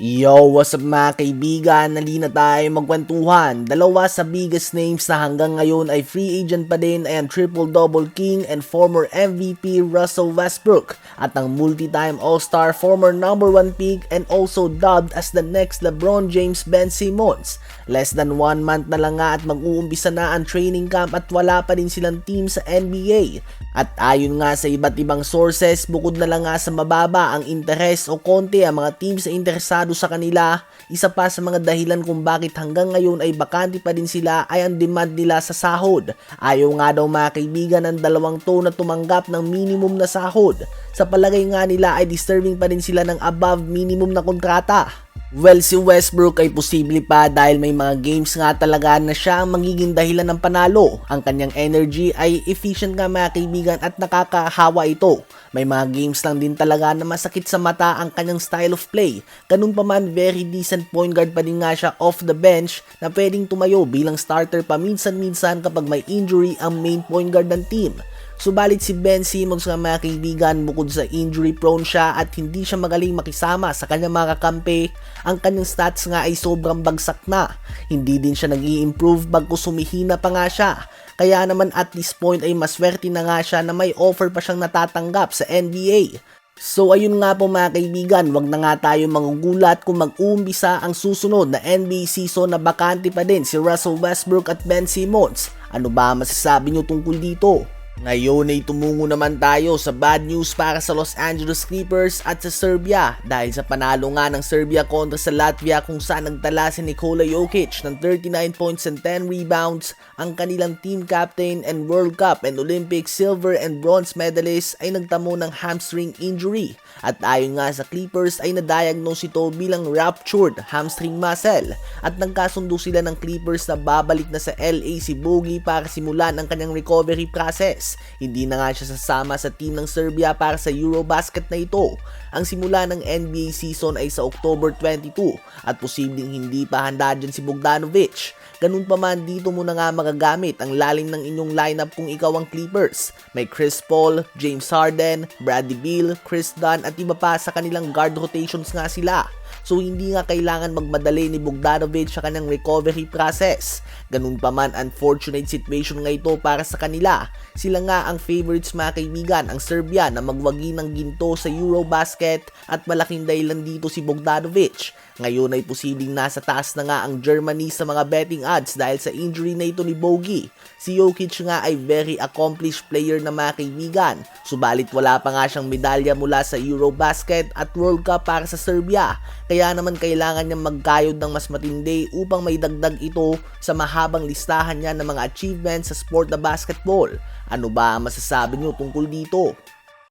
Yo, what's up mga kaibigan? Nalina tayo magkwentuhan. Dalawa sa biggest names na hanggang ngayon ay free agent pa din ay ang triple-double king and former MVP Russell Westbrook at ang multi-time All-Star former number 1 pick and also dubbed as the next LeBron James Ben Simmons. Less than one month na lang nga at mag-uumpisa na ang training camp at wala pa din silang team sa NBA. At ayon nga sa iba't ibang sources, bukod na lang nga sa mababa ang interes o konti ang mga teams na interesado sa kanila, isa pa sa mga dahilan kung bakit hanggang ngayon ay bakante pa din sila ay ang demand nila sa sahod. Ayaw nga daw mga kaibigan ng dalawang to na tumanggap ng minimum na sahod. Sa palagay nga nila ay disturbing pa din sila ng above minimum na kontrata. Well, si Westbrook ay posible pa dahil may mga games nga talaga na siya ang magiging dahilan ng panalo. Ang kanyang energy ay efficient nga mga kaibigan at nakakahawa ito. May mga games lang din talaga na masakit sa mata ang kanyang style of play. Ganun pa man, very decent point guard pa din nga siya off the bench na pwedeng tumayo bilang starter pa minsan-minsan kapag may injury ang main point guard ng team. Subalit si Ben Simmons nga mga kaibigan bukod sa injury prone siya at hindi siya magaling makisama sa kanyang mga kakampi, ang kanyang stats nga ay sobrang bagsak na. Hindi din siya nag improve bago sumihina pa nga siya. Kaya naman at this point ay maswerte na nga siya na may offer pa siyang natatanggap sa NBA. So ayun nga po mga kaibigan, wag na nga tayo mangugulat kung mag-uumpisa ang susunod na NBA season na bakante pa din si Russell Westbrook at Ben Simmons. Ano ba masasabi nyo tungkol dito? Ngayon ay tumungo naman tayo sa bad news para sa Los Angeles Clippers at sa Serbia dahil sa panalo nga ng Serbia kontra sa Latvia kung saan nagtala si Nikola Jokic ng 39 points and 10 rebounds, ang kanilang team captain and World Cup and Olympic silver and bronze medalist ay nagtamo ng hamstring injury. At ayon nga sa Clippers ay na-diagnose ito bilang ruptured hamstring muscle at nagkasundo sila ng Clippers na babalik na sa LA si Bogey para simulan ang kanyang recovery process. Hindi na nga siya sasama sa team ng Serbia para sa Eurobasket na ito. Ang simula ng NBA season ay sa October 22 at posibleng hindi pa handa dyan si Bogdanovic. Ganun pa man dito mo na nga magagamit ang lalim ng inyong lineup kung ikaw ang Clippers. May Chris Paul, James Harden, Bradley Beal, Chris Dunn at iba pa sa kanilang guard rotations nga sila. So hindi nga kailangan magmadali ni Bogdanovic sa kanyang recovery process. Ganun pa man unfortunate situation nga ito para sa kanila. Sila nga ang favorites mga kaibigan, ang Serbia na magwagi ng ginto sa Eurobasket at malaking dahilan dito si Bogdanovic. Ngayon ay posibleng nasa taas na nga ang Germany sa mga betting odds dahil sa injury na ito ni Bogey. Si Jokic nga ay very accomplished player na mga kaibigan. Subalit wala pa nga siyang medalya mula sa Eurobasket at World Cup para sa Serbia. Kaya naman kailangan niyang magkayod ng mas matindi upang may dagdag ito sa mahabang listahan niya ng mga achievements sa sport na basketball. Ano ba ang masasabi niyo tungkol dito?